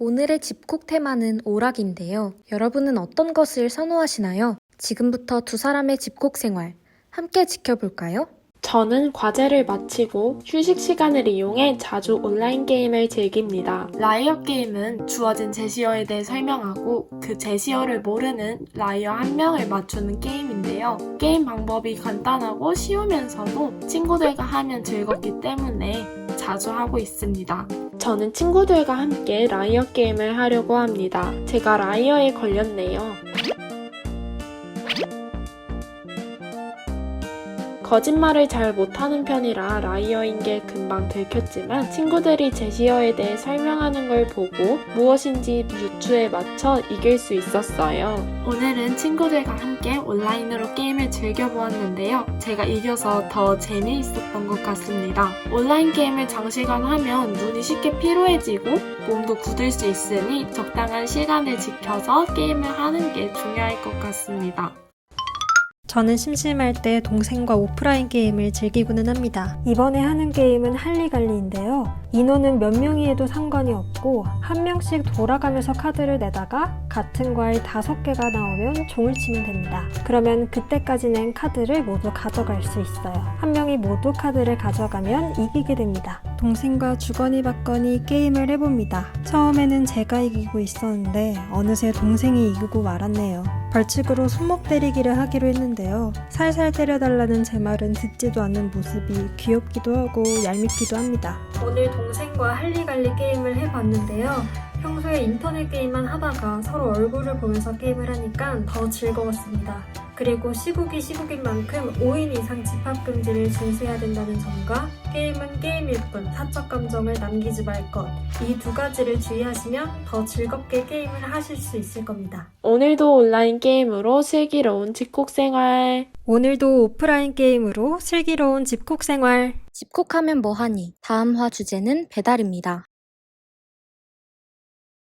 오늘의 집콕 테마는 오락인데요. 여러분은 어떤 것을 선호하시나요? 지금부터 두 사람의 집콕 생활 함께 지켜볼까요? 저는 과제를 마치고 휴식 시간을 이용해 자주 온라인 게임을 즐깁니다. 라이어 게임은 주어진 제시어에 대해 설명하고 그 제시어를 모르는 라이어 한 명을 맞추는 게임인데요. 게임 방법이 간단하고 쉬우면서도 친구들과 하면 즐겁기 때문에 자주 하고 있습니다. 저는 친구들과 함께 라이어 게임을 하려고 합니다. 제가 라이어에 걸렸네요. 거짓말을 잘 못하는 편이라 라이어인 게 금방 들켰지만 친구들이 제시어에 대해 설명하는 걸 보고 무엇인지 유추에 맞춰 이길 수 있었어요. 오늘은 친구들과 함께 온라인으로 게임을 즐겨보았는데요. 제가 이겨서 더 재미있었던 것 같습니다. 온라인 게임을 장시간 하면 눈이 쉽게 피로해지고 몸도 굳을 수 있으니 적당한 시간을 지켜서 게임을 하는 게 중요할 것 같습니다. 저는 심심할 때 동생과 오프라인 게임을 즐기고는 합니다. 이번에 하는 게임은 할리갈리인데요. 인원은 몇 명이 해도 상관이 없고 한 명씩 돌아가면서 카드를 내다가 같은 과일 다섯 개가 나오면 종을 치면 됩니다. 그러면 그때까지 낸 카드를 모두 가져갈 수 있어요. 한 명이 모두 카드를 가져가면 이기게 됩니다. 동생과 주거니 받거니 게임을 해봅니다. 처음에는 제가 이기고 있었는데 어느새 동생이 이기고 말았네요. 벌칙으로 손목 때리기를 하기로 했는데요. 살살 때려달라는 제 말은 듣지도 않는 모습이 귀엽기도 하고 얄밉기도 합니다. 오늘 동생과 할리갈리 게임을 해봤는데요. 평소에 인터넷 게임만 하다가 서로 얼굴을 보면서 게임을 하니까 더 즐거웠습니다. 그리고 시국이 시국인 만큼 5인 이상 집합금지를 준수해야 된다는 점과 게임은 게임일 뿐 사적 감정을 남기지 말 것. 이 두 가지를 주의하시면 더 즐겁게 게임을 하실 수 있을 겁니다. 오늘도 온라인 게임으로 슬기로운 집콕 생활. 오늘도 오프라인 게임으로 슬기로운 집콕 생활. 집콕하면 뭐하니? 다음 화 주제는 배달입니다.